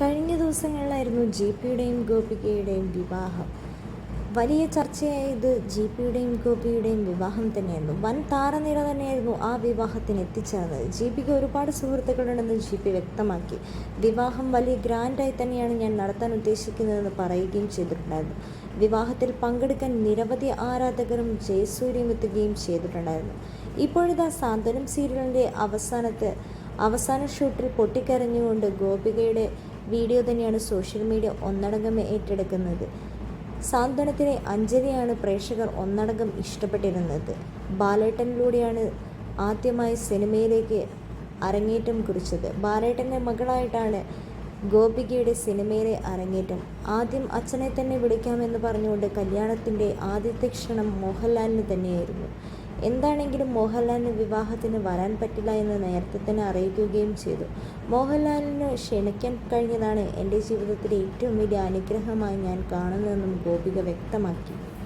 കഴിഞ്ഞ ദിവസങ്ങളിലായിരുന്നു ജി പിയുടെയും ഗോപികയുടെയും വിവാഹം. വലിയ ചർച്ചയായത് ജി പിയുടെയും ഗോപിയുടെയും വിവാഹം തന്നെയായിരുന്നു. വൻ താരനിര തന്നെയായിരുന്നു ആ വിവാഹത്തിന് എത്തിച്ചേർന്നത്. ജി പിക്ക് ഒരുപാട് സുഹൃത്തുക്കളുണ്ടെന്ന് ജി പി വ്യക്തമാക്കി. വിവാഹം വലിയ ഗ്രാൻഡായി തന്നെയാണ് ഞാൻ നടത്താൻ ഉദ്ദേശിക്കുന്നതെന്ന് പറയുകയും ചെയ്തിട്ടുണ്ടായിരുന്നു. വിവാഹത്തിൽ പങ്കെടുക്കാൻ നിരവധി ആരാധകരും ജയസൂര്യയും എത്തുകയും ചെയ്തിട്ടുണ്ടായിരുന്നു. ഇപ്പോഴിതാ സാന്ത്വനം സീരിയലിന്റെ അവസാനത്തെ അവസാന ഷൂട്ടിൽ പൊട്ടിക്കരഞ്ഞുകൊണ്ട് ഗോപികയുടെ വീഡിയോ തന്നെയാണ് സോഷ്യൽ മീഡിയ ഒന്നടങ്കം ഏറ്റെടുക്കുന്നത്. സാന്ത്വനത്തിലെ അഞ്ജലിയാണ് പ്രേക്ഷകർ ഒന്നടങ്കം ഇഷ്ടപ്പെട്ടിരുന്നത്. ബാലേട്ടനിലൂടെയാണ് ആദ്യമായി സിനിമയിലേക്ക് അരങ്ങേറ്റം കുറിച്ചത്. ബാലേട്ടന്റെ മകളായിട്ടാണ് ഗോപികയുടെ സിനിമയിലെ അരങ്ങേറ്റം. ആദ്യം അച്ഛനെ തന്നെ വിളിക്കാമെന്ന് പറഞ്ഞുകൊണ്ട് കല്യാണത്തിന്റെ ആദ്യത്തെ ക്ഷണം മോഹൻലാലിന് തന്നെയായിരുന്നു. എന്താണെങ്കിലും മോഹൻലാലിന് വിവാഹത്തിന് വരാൻ പറ്റില്ല എന്ന് നേരത്തെ തന്നെ അറിയിക്കുകയും ചെയ്തു. മോഹൻലാലിന് ക്ഷണിക്കാൻ കഴിഞ്ഞതാണ് എന്റെ ജീവിതത്തിലെ ഏറ്റവും വലിയ അനുഗ്രഹമായി ഞാൻ കാണുന്നതെന്നും ഗോപിക വ്യക്തമാക്കി.